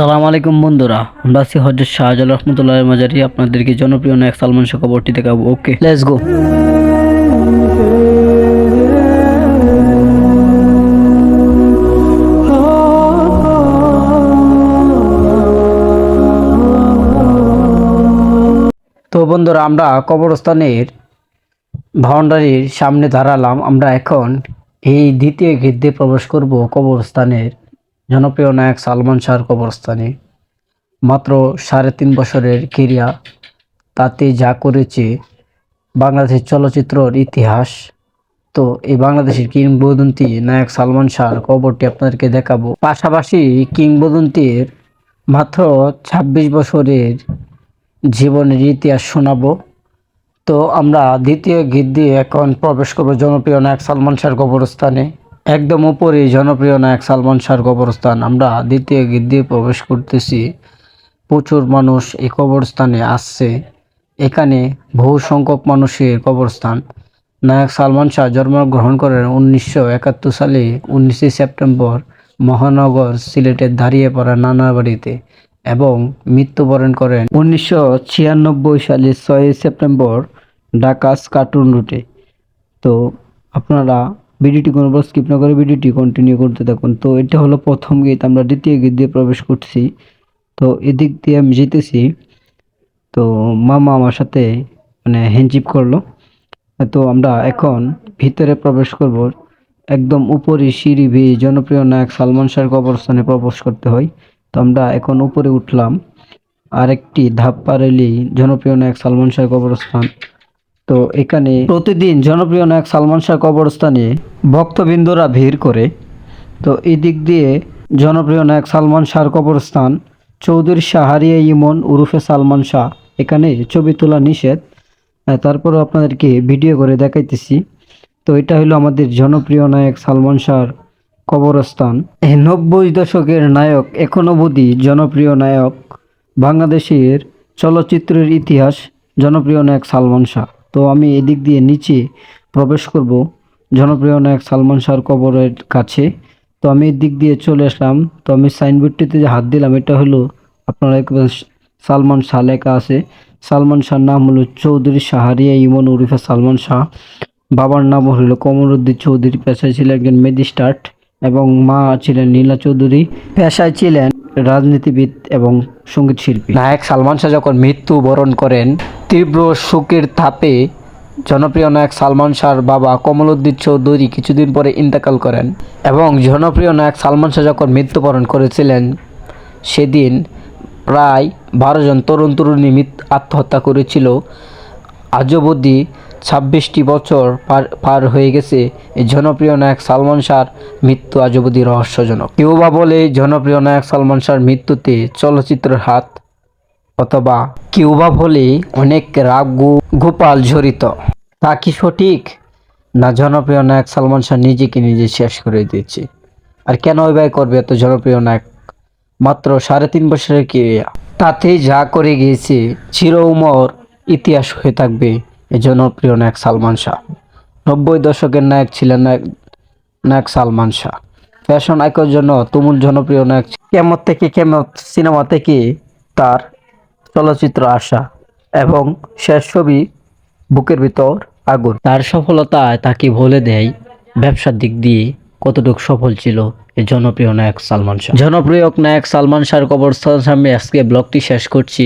আসসালামু আলাইকুম বন্ধুরা, আমরা আছি হজরত শাহজাল রহমতুল্লাহ মাজারি। আপনাদেরকে জনপ্রিয় নায়ক সালমান শাহ খবরটি দেখাবো। ওকে লেটস গো তো বন্ধুরা, আমরা কবরস্থানের বাউন্ডারির সামনে দাঁড়ালাম। আমরা এখন এই দ্বিতীয় গেট দিয়ে প্রবেশ করব কবরস্থানের জনপ্রিয় নায়ক সালমান শাহর কবরস্থানে। মাত্র সাড়ে তিন বছরের ক্রিয়া তাতে যা করেছে বাংলাদেশের চলচ্চিত্রর ইতিহাস। তো এই বাংলাদেশের কিংবদন্তি নায়ক সালমান শাহর কবরটি আপনাদেরকে দেখাবো। পাশাপাশি কিংবদন্তির মাত্র ২৬ বছরের জীবনের ইতিহাস শোনাবো। তো আমরা দ্বিতীয় গীত দিয়ে এখন প্রবেশ করব জনপ্রিয় নায়ক সালমান শাহর কবরস্থানে। একদম উপরে জনপ্রিয় নায়ক সালমান শাহর কবরস্থান। আমরা দ্বিতীয় গীত দিয়ে প্রবেশ করতেছি। প্রচুর মানুষ এই কবরস্থানে আসছে। এখানে বহু সংখ্যক মানুষের কবরস্থান। নায়ক সালমান শাহ জন্মগ্রহণ করেন উনিশশো একাত্তর সালে, উনিশে সেপ্টেম্বর মহানগর সিলেটের দাঁড়িয়ে পড়া নানা বাড়িতে এবং মৃত্যুবরণ করেন উনিশশো ছিয়ানব্বই সালের ছয়ই সেপ্টেম্বর ঢাকাস কার্টুন রুটে। তো আপনারা ভিডিওটি কোনো স্কিপ না করে ভিডিওটি কন্টিনিউ করতে থাকুন। তো এটা হলো প্রথম গীত, আমরা দ্বিতীয় গীত দিয়ে প্রবেশ করছি। তো এদিক দিয়ে আমি যেতেছি। তো মামা আমার সাথে মানে হ্যান্ডচিপ করল। তো আমরা এখন ভিতরে প্রবেশ করব। একদম উপরে সিঁড়ি বেয়ে জনপ্রিয় নায়ক সালমান শাহর কবরস্থানে প্রবেশ করতে হয়। তো আমরা এখন উপরে উঠলাম। আরেকটি ধাপ পার এলেই জনপ্রিয় নায়ক সালমান শাহর কবরস্থান। তো এখানে প্রতিদিন জনপ্রিয় নায়ক সালমান শাহ কবরস্থানে ভক্তবৃন্দরা ভিড় করে। তো এই দিক দিয়ে জনপ্রিয় নায়ক সালমান শাহর কবরস্থান, চৌধুরী শাহরিয়া ইমন উরুফে সালমান শাহ। এখানে ছবি তোলা নিষেধ। তারপরও আপনাদেরকে ভিডিও করে দেখাইতেছি। তো এটা হলো আমাদের জনপ্রিয় নায়ক সালমান শাহর কবরস্থান। নব্বই দশকের নায়ক, এখনও অবধি জনপ্রিয় নায়ক বাংলাদেশের চলচ্চিত্রের ইতিহাস জনপ্রিয় নায়ক সালমান শাহ। তো আমি এদিক দিয়ে নিচে প্রবেশ করব। জনপ্রিয় নায়ক সালমান শাহর কবরের কাছে। তো আমি এদিক দিয়ে চলে আসলাম। তো আমি সাইনবোর্ডটিতে যে হাত দিলাম, এটা হলো আপনারা সালমান শাহ লেখা আছে। সালমান শাহর নাম হলো চৌধুরী শাহারিয়া ইমন উরিফা সালমান শাহ। বাবার নাম হলো কমরুদ্দিন চৌধুরী, পেশায় ছিল একজন ম্যাজিস্ট্রেট এবং মা ছিলেন নীলা চৌধুরী, পেশায় ছিলেন রাজনীতিবিদ এবং সংগীত শিল্পী নায়ক সালমান শাহ যখন মৃত্যু বরণ করেন, তীব্র শোকের তাপে জনপ্রিয় নায়ক সালমান শাহর বাবা কমলউদ্দিন চৌধুরী কিছুদিন পরে ইন্তেকাল করেন এবং জনপ্রিয় নায়ক সালমান শাহ যখন মৃত্যুবরণ করেছিলেন, সেদিন প্রায় বারো জন তরুণ তরুণী আত্মহত্যা করেছিল। আজ অবধি ছাব্বিশটি বছর পার পার হয়ে গেছে। এই জনপ্রিয় নায়ক সালমান শাহর মৃত্যু আজ অবধি রহস্যজনক। কেউ বা বলে জনপ্রিয় নায়ক সালমান শাহর মৃত্যুতে চলচ্চিত্রের হাত, অথবা কেউ বা বলে অনেক রাগ গোপাল জড়িত। তা কি সঠিক? না, জনপ্রিয় নায়ক সালমান শাহ নিজেকে নিজে শেষ করে দিয়েছে। আর কেন ব্যয় করবে এত জনপ্রিয় নায়ক? মাত্র সাড়ে তিন বছরের ক্রিয়া তাতে যা করে গিয়েছে, চির উমর ইতিহাস হয়ে থাকবে। এই জনপ্রিয় নায়ক সালমান শাহ। নব্বই দশকের নায়ক ছিলেন নায়ক নায়ক সালমান শাহ। ফ্যাশন আইকনের জন্য তুমুল জনপ্রিয় নায়ক কেমত থেকে কেমত সিনেমা থেকে তার চলচ্চিত্র আসা এবং শেষ ছবি বুকের ভিতর আগুন। তার সফলতায় তাকে বলে দেয়, ব্যবসার দিক দিয়ে কতটুকু সফল ছিল এই জনপ্রিয় নায়ক সালমান শাহ। জনপ্রিয় নায়ক সালমান শাহর কবরস্থান সামনে আজকে ব্লগটি শেষ করছি।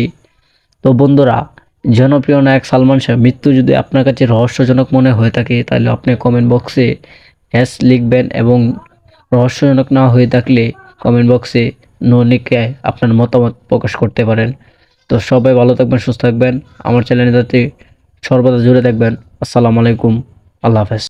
তো বন্ধুরা জনপ্রিয় নায়ক সালমান শাহ, মৃত্যু যদি আপনার কাছে রহস্যজনক মনে হয়ে থাকে, তাহলে আপনি কমেন্ট বক্সে হ্যাশ লিখবেন এবং রহস্যজনক না হয়ে থাকলে কমেন্ট বক্সে নো লিখে আপনার মতামত প্রকাশ করতে পারেন। তো সবাই ভালো থাকবেন, সুস্থ থাকবেন। আমার চ্যানেলটাতে সর্বদা জুড়ে থাকবেন। আসসালামু আলাইকুম। আল্লাহ হাফেজ।